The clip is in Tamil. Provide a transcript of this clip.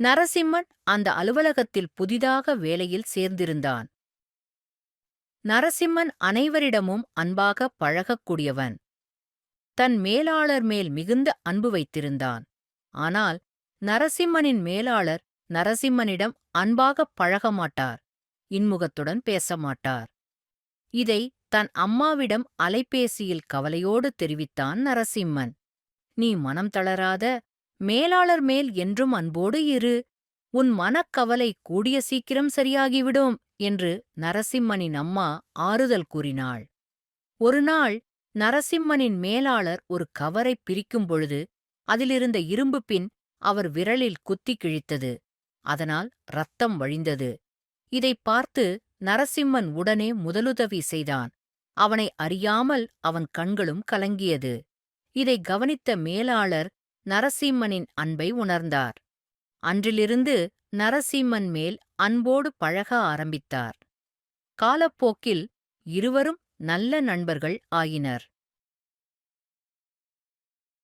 நரசிம்மன் அந்த அலுவலகத்தில் புதிதாக வேலையில் சேர்ந்திருந்தான். நரசிம்மன் அனைவரிடமும் அன்பாக பழகக்கூடியவன். தன் மேலாளர் மேல் மிகுந்த அன்பு வைத்திருந்தான். ஆனால் நரசிம்மனின் மேலாளர் நரசிம்மனிடம் அன்பாகப் பழக மாட்டார். இன்முகத்துடன் பேச மாட்டார். இதை தன் அம்மாவிடம் அலைபேசியில் கவலையோடு தெரிவித்தான் நரசிம்மன். நீ மனம் தளராத மேலாளர் மேல் என்றும் அன்போடு இரு. உன் மனக்கவலை கூடிய சீக்கிரம் சரியாகிவிடும் என்று நரசிம்மனின் அம்மா ஆறுதல் கூறினாள். ஒருநாள் நரசிம்மனின் மேலாளர் ஒரு கவரை பிரிக்கும் பொழுது அதிலிருந்த இரும்பு பின் அவர் விரலில் குத்தி கிழித்தது. அதனால் ரத்தம் வழிந்தது. இதைப் பார்த்து நரசிம்மன் உடனே முதலுதவி செய்தான். அவனை அறியாமல் அவன் கண்களும் கலங்கியது. இதை கவனித்த மேலாளர் நரசிம்மனின் அன்பை உணர்ந்தார். அன்றிலிருந்து நரசிம்மன் மேல் அன்போடு பழக ஆரம்பித்தார். காலப்போக்கில் இருவரும் நல்ல நண்பர்கள் ஆயினர்.